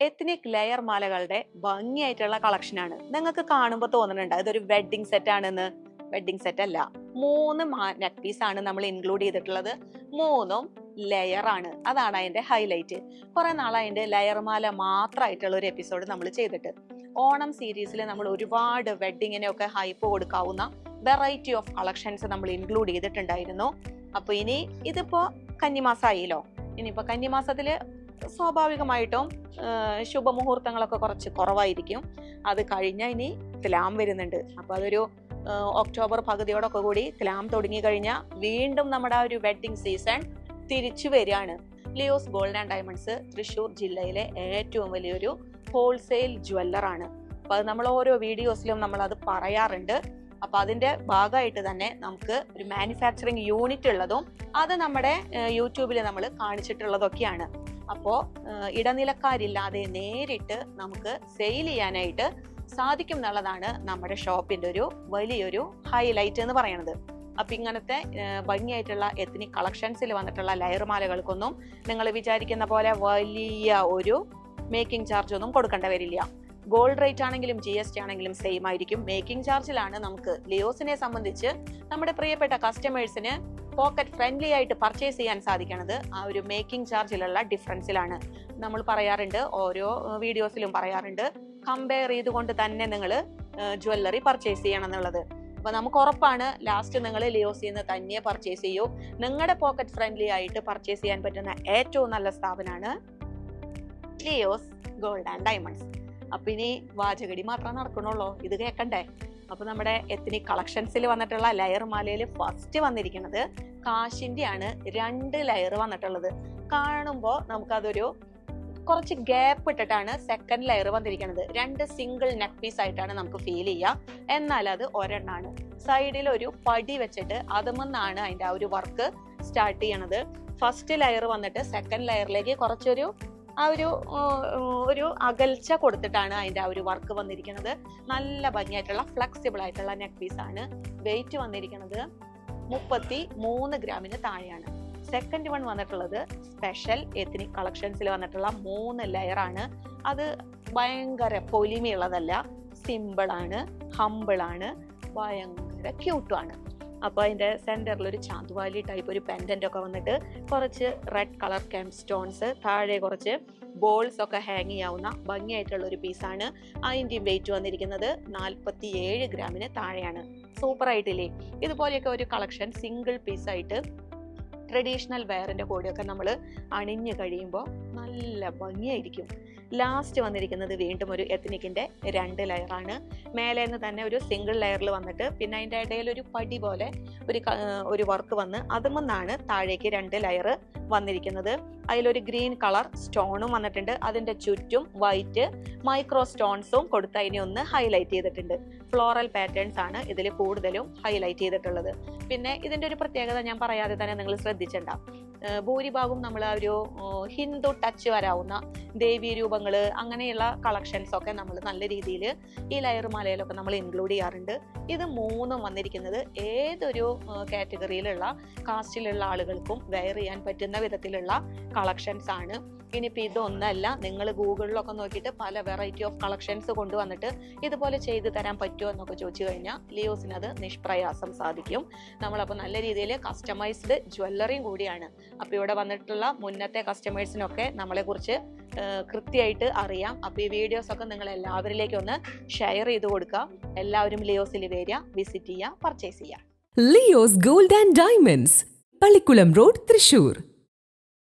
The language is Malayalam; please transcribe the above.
എത്നിക് ലെയർ മാലകളുടെ ഭംഗിയായിട്ടുള്ള കളക്ഷനാണ് നിങ്ങൾക്ക് കാണുമ്പോൾ തോന്നുന്നുണ്ട് ഇതൊരു വെഡിങ് സെറ്റ് ആണെന്ന്. വെഡിങ് സെറ്റ് അല്ല. മൂന്ന് നെക്ക് പീസ് ആണ് നമ്മൾ ഇൻക്ലൂഡ് ചെയ്തിട്ടുള്ളത്. മൂന്നും ലെയർ ആണ്. അതാണ് അതിന്റെ ഹൈലൈറ്റ് കുറെ നാൾ അതിന്റെ ലെയർ മാല മാത്രമായിട്ടുള്ള ഒരു എപ്പിസോഡ് നമ്മൾ ചെയ്തിട്ട്. ഓണം സീരീസിൽ നമ്മൾ ഒരുപാട് വെഡിങ്ങിനൊക്കെ ഹൈപ്പ് കൊടുക്കാവുന്ന വെറൈറ്റി ഓഫ് കളക്ഷൻസ് നമ്മൾ ഇൻക്ലൂഡ് ചെയ്തിട്ടുണ്ടായിരുന്നു. അപ്പൊ ഇനി ഇതിപ്പോ കന്നിമാസമായില്ലോ ഇനിയിപ്പോ കന്നിമാസത്തിൽ സ്വാഭാവികമായിട്ടും ശുഭമുഹൂർത്തങ്ങളൊക്കെ കുറച്ച് കുറവായിരിക്കും. അത് കഴിഞ്ഞാൽ ഇനി തിലാം വരുന്നുണ്ട്. അപ്പൊ അതൊരു ഒക്ടോബർ പകുതിയോടൊക്കെ കൂടി തിലാം തുടങ്ങി കഴിഞ്ഞാൽ വീണ്ടും നമ്മുടെ ആ ഒരു വെഡ്ഡിംഗ് സീസൺ തിരിച്ചു വരികയാണ്. Leo's gold and diamonds Thrissur ജില്ലയിലെ ഏറ്റവും വലിയൊരു ഹോൾസെയിൽ ജ്വല്ലറാണ്. അപ്പൊ അത് നമ്മൾ ഓരോ വീഡിയോസിലും നമ്മൾ അത് പറയാറുണ്ട്. അപ്പൊ അതിന്റെ ഭാഗമായിട്ട് തന്നെ നമുക്ക് ഒരു മാനുഫാക്ചറിങ് യൂണിറ്റ് ഉള്ളതും അത് നമ്മുടെ യൂട്യൂബിൽ നമ്മൾ കാണിച്ചിട്ടുള്ളതൊക്കെയാണ്. അപ്പോൾ ഇടനിലക്കാരില്ലാതെ നേരിട്ട് നമുക്ക് സെയിൽ ചെയ്യാനായിട്ട് സാധിക്കും എന്നുള്ളതാണ് നമ്മുടെ ഷോപ്പിന്റെ ഒരു വലിയൊരു ഹൈലൈറ്റ് എന്ന് പറയുന്നത്. അപ്പൊ ഇങ്ങനത്തെ ഭംഗിയായിട്ടുള്ള എത്നിക് കളക്ഷൻസിൽ വന്നിട്ടുള്ള ലയർ മാലകൾക്കൊന്നും നിങ്ങൾ വിചാരിക്കുന്ന പോലെ വലിയ ഒരു മേക്കിംഗ് ചാർജ് ഒന്നും കൊടുക്കേണ്ട വരില്ല. ഗോൾഡ് റേറ്റ് ആണെങ്കിലും ജി എസ് ടി ആണെങ്കിലും സെയിം ആയിരിക്കും. മേക്കിംഗ് ചാർജിലാണ് നമുക്ക് ലിയോസിനെ സംബന്ധിച്ച് നമ്മുടെ പ്രിയപ്പെട്ട കസ്റ്റമേഴ്സിന് പോക്കറ്റ് ഫ്രണ്ട്ലി ആയിട്ട് പർച്ചേസ് ചെയ്യാൻ സാധിക്കുന്നത് ആ ഒരു മേക്കിംഗ് ചാർജിലുള്ള ഡിഫറൻസിലാണ് നമ്മൾ പറയാറുണ്ട് ഓരോ വീഡിയോസിലും പറയാറുണ്ട് കമ്പയർ ചെയ്തുകൊണ്ട് തന്നെ നിങ്ങൾ ജ്വല്ലറി പർച്ചേസ് ചെയ്യണം എന്നുള്ളത്. അപ്പൊ നമുക്ക് ഉറപ്പാണ് ലാസ്റ്റ് നിങ്ങൾ ലിയോസിൽ നിന്ന് തന്നെ പർച്ചേസ് ചെയ്യൂ. നിങ്ങളുടെ പോക്കറ്റ് ഫ്രണ്ട്ലി ആയിട്ട് പർച്ചേസ് ചെയ്യാൻ പറ്റുന്ന ഏറ്റവും നല്ല സ്ഥാപനമാണ് ലിയോസ് ഗോൾഡ് ആൻഡ് ഡയമണ്ട്സ് അപ്പൊ ഇനി വാചകടി മാത്രം നടക്കണുള്ളൂ ഇത് കേൾക്കണ്ടേ അപ്പൊ നമ്മുടെ എത്നിക് കളക്ഷൻസിൽ വന്നിട്ടുള്ള ലയർ മാലയിൽ ഫസ്റ്റ് വന്നിരിക്കുന്നത് കാശിന്റെ ആണ് രണ്ട് ലെയർ വന്നിട്ടുള്ളത്. കാണുമ്പോൾ നമുക്കതൊരു കുറച്ച് ഗ്യാപ്പ് ഇട്ടിട്ടാണ് സെക്കൻഡ് ലെയർ വന്നിരിക്കുന്നത്. രണ്ട് സിംഗിൾ നെക്ക് പീസ് ആയിട്ടാണ് നമുക്ക് ഫീൽ ചെയ്യുക എന്നാൽ അത് ഒരെണ്ണാണ്. സൈഡിൽ ഒരു പടി വെച്ചിട്ട് അതുമെന്നാണ് അതിന്റെ ആ ഒരു വർക്ക് സ്റ്റാർട്ട് ചെയ്യണത്. ഫസ്റ്റ് ലെയർ വന്നിട്ട് സെക്കൻഡ് ലെയറിലേക്ക് കുറച്ചൊരു ആ ഒരു ഒരു അകൽച്ച കൊടുത്തിട്ടാണ് അതിന്റെ ആ ഒരു വർക്ക് വന്നിരിക്കുന്നത്. നല്ല ഭംഗിയായിട്ടുള്ള ഫ്ലെക്സിബിൾ ആയിട്ടുള്ള നെക്ക് പീസ് ആണ്. വെയിറ്റ് വന്നിരിക്കുന്നത് മുപ്പത്തി മൂന്ന് ഗ്രാമിന് താഴെയാണ്. സെക്കൻഡ് വൺ വന്നിട്ടുള്ളത് സ്പെഷ്യൽ എത്നിക് കളക്ഷൻസിൽ വന്നിട്ടുള്ള മൂന്ന് ലെയർ ആണ്. അത് ഭയങ്കര പൊലിമയുള്ളതല്ല സിമ്പിളാണ് ഹമ്പിളാണ് ഭയങ്കര ക്യൂട്ടും ആണ് അപ്പൊ അതിന്റെ സെന്ററിൽ ഒരു ചാന്തുവാലി ടൈപ്പ് ഒരു പെൻഡന്റ് ഒക്കെ വന്നിട്ട് കുറച്ച് റെഡ് കളർ കെം സ്റ്റോൺസ് താഴെ കുറച്ച് ബോൾസ് ഒക്കെ ഹാങ് ചെയ്യാവുന്ന ഭംഗിയായിട്ടുള്ള ഒരു പീസാണ് അതിന്റെയും വെയിറ്റ് വന്നിരിക്കുന്നത് നാൽപ്പത്തി ഏഴ് ഗ്രാമിന് താഴെയാണ്. സൂപ്പർ ആയിട്ടില്ലേ? ഇതുപോലെയൊക്കെ ഒരു കളക്ഷൻ സിംഗിൾ പീസായിട്ട് ട്രഡീഷണൽ വെയറിന്റെ കൂടെയൊക്കെ നമ്മൾ അണിഞ്ഞു കഴിയുമ്പോൾ നല്ല ഭംഗിയായിരിക്കും. ലാസ്റ്റ് വന്നിരിക്കുന്നത് വീണ്ടും ഒരു എത്നിക്കിന്റെ രണ്ട് ലെയറാണ്. മേലെ നിന്ന് തന്നെ ഒരു സിംഗിൾ ലെയറിൽ വന്നിട്ട് പിന്നെ അതിന്റെ ഇടയിൽ ഒരു പടി പോലെ ഒരു ഒരു വർക്ക് വന്ന് അതുമെന്നാണ് താഴേക്ക് രണ്ട് ലെയർ വന്നിരിക്കുന്നത്. അതിലൊരു ഗ്രീൻ കളർ സ്റ്റോണും വന്നിട്ടുണ്ട്. അതിന്റെ ചുറ്റും വൈറ്റ് മൈക്രോ സ്റ്റോൺസും കൊടുത്ത് അതിനെ ഒന്ന് ഹൈലൈറ്റ് ചെയ്തിട്ടുണ്ട്. ഫ്ലോറൽ പാറ്റേൺസ് ആണ് ഇതിൽ കൂടുതലും ഹൈലൈറ്റ് ചെയ്തിട്ടുള്ളത്. പിന്നെ ഇതിന്റെ ഒരു പ്രത്യേകത ഞാൻ പറയാതെ തന്നെ നിങ്ങൾ ശ്രദ്ധിച്ചിട്ടുണ്ടാവും ഭൂരിഭാഗവും ഭൂരിഭാഗം നമ്മൾ ഒരു ഹിന്ദു ടച്ച് വരാവുന്ന ദേവീ രൂപങ്ങൾ അങ്ങനെയുള്ള കളക്ഷൻസ് ഒക്കെ നമ്മൾ നല്ല രീതിയിൽ ഈ ലയർ മാലയിലൊക്കെ നമ്മൾ ഇൻക്ലൂഡ് ചെയ്യാറുണ്ട്. ഇത് മൂന്നും വന്നിരിക്കുന്നത് ഏതൊരു കാറ്റഗറിയിലുള്ള കാസ്റ്റിലുള്ള ആളുകൾക്കും വെയർ ചെയ്യാൻ പറ്റുന്ന വിധത്തിലുള്ള കളക്ഷൻസ് ആണ്. ഇനിയിപ്പോൾ ഇതൊന്നല്ല നിങ്ങൾ ഗൂഗിളിലൊക്കെ നോക്കിയിട്ട് പല വെറൈറ്റി ഓഫ് കളക്ഷൻസ് കൊണ്ടുവന്നിട്ട് ഇതുപോലെ ചെയ്തു തരാൻ പറ്റുമോ എന്നൊക്കെ ചോദിച്ചു കഴിഞ്ഞാൽ ലിയോസിന് അത് നിഷ്പ്രയാസം സാധിക്കും. നമ്മളപ്പോൾ നല്ല രീതിയിൽ കസ്റ്റമൈസ്ഡ് ജ്വല്ലറിയും കൂടിയാണ്. അപ്പോൾ ഇവിടെ വന്നിട്ടുള്ള മുന്നത്തെ കസ്റ്റമേഴ്സിനൊക്കെ നമ്മളെക്കുറിച്ച് കൃത്യമായിട്ട് അറിയാം. അപ്പോൾ ഈ വീഡിയോസ് ഒക്കെ നിങ്ങൾ എല്ലാവരിലേക്കൊന്ന് ഷെയർ ചെയ്ത് കൊടുക്കുക. എല്ലാവരും ലിയോസിൽ വരിക വിസിറ്റ് ചെയ്യുക പർച്ചേസ് ചെയ്യുക. Leo's Gold and Diamonds Pallikulam Road Thrissur.